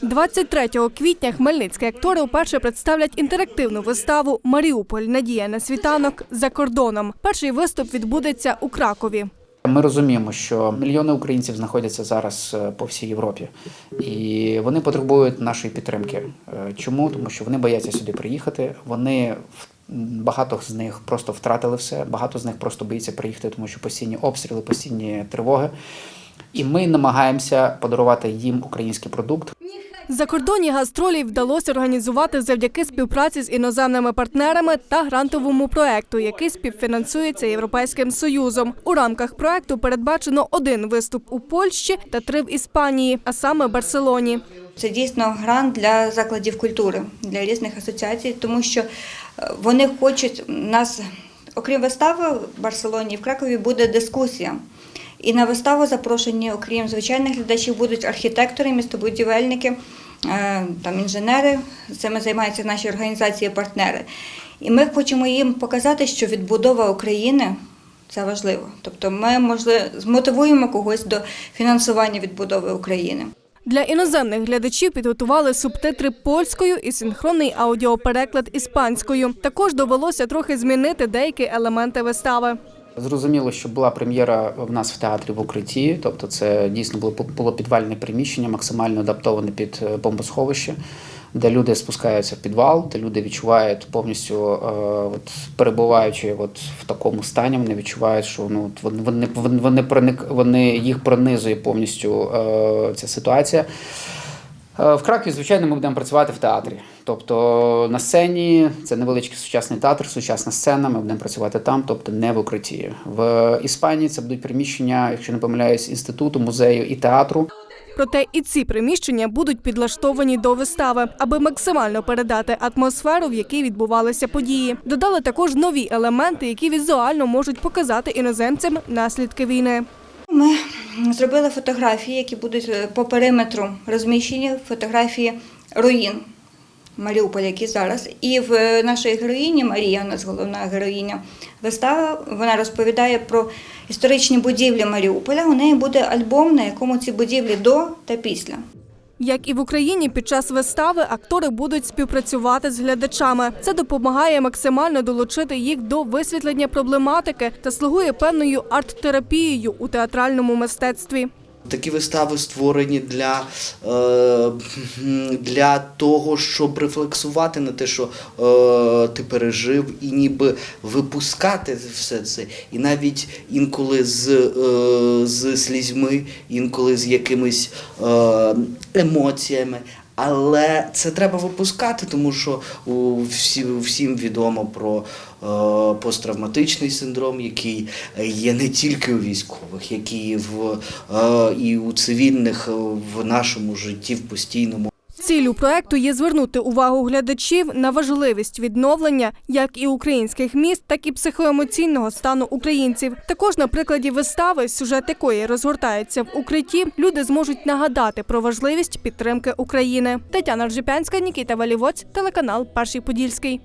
23 квітня хмельницькі актори вперше представлять інтерактивну виставу Маріуполь. Надія на світанок за кордоном. Перший виступ відбудеться у Кракові. Ми розуміємо, що мільйони українців знаходяться зараз е, по всій Європі, і вони потребують нашої підтримки. Е, Чому? Тому що вони бояться сюди приїхати. Вони багато з них просто втратили все. Багато з них просто боїться приїхати, тому що постійні обстріли, постійні тривоги. І ми намагаємося подарувати їм український продукт. Закордонні гастролі вдалося організувати завдяки співпраці з іноземними партнерами та грантовому проекту, який співфінансується Європейським Союзом. У рамках проекту передбачено один виступ у Польщі та три в Іспанії, а саме Барселоні. Це дійсно грант для закладів культури, для різних асоціацій, тому що е, вони хочуть нас, окрім вистави в Барселоні, в Кракові буде дискусія. І на виставу запрошені, окрім звичайних глядачів, будуть архітектори, містобудівельники, е, там інженери. Цими займаються наші організації-партнери. І ми хочемо їм показати, що відбудова України це важливо. Тобто, ми можливо змотивуємо когось до фінансування відбудови України. Для іноземних глядачів підготували субтитри польською і синхронний аудіопереклад іспанською. Також довелося трохи змінити деякі елементи вистави. Зрозуміло, що була прем'єра в нас в театрі в укритті, тобто це дійсно було було підвальне приміщення, максимально адаптоване під е, бомбосховище, де люди спускаються в підвал, де люди відчувають повністю, е, от, перебуваючи от в такому стані, вони відчувають, що ну вони, вони, проник, вони їх пронизує повністю е, ця ситуація. Е, В Кракові, звичайно, ми будемо працювати в театрі. Тобто на сцені це невеличкий сучасний театр, сучасна сцена. Ми будемо працювати там, тобто не в укритті. В Іспанії це будуть приміщення, якщо не помиляюсь, інституту, музею і театру. Проте і ці приміщення будуть підлаштовані до вистави, аби максимально передати атмосферу, в якій відбувалися події. Додали також нові елементи, які візуально можуть показати іноземцям наслідки війни. Ми зробили фотографії, які будуть е, по периметру розміщені, фотографії руїн Маріуполя, які зараз. І в нашій героїні Марія, у нас головна героїня вистави, вона розповідає про історичні будівлі Маріуполя. У неї буде альбом, на якому ці будівлі до та після. Як і в Україні, під час вистави актори будуть співпрацювати з глядачами. Це допомагає максимально долучити їх до висвітлення проблематики та слугує певною арт-терапією у театральному мистецтві. Такі вистави створені для, е, для того, щоб рефлексувати на те, що е, ти пережив, і ніби випускати все це. І навіть інколи з, е, з слізьми, інколи з якимись емоціями. Але це треба випускати, тому що всі, всім відомо про е, посттравматичний синдром, який є не тільки у військових, який в е, і у цивільних в нашому житті в постійному. Ціллю проекту є звернути увагу глядачів на важливість відновлення як і українських міст, так і психоемоційного стану українців. Також на прикладі вистави, сюжет якої розгортається в укритті, люди зможуть нагадати про важливість підтримки України. Тетяна Ржепянська, Нікіта Валівоць, телеканал Перший Подільський.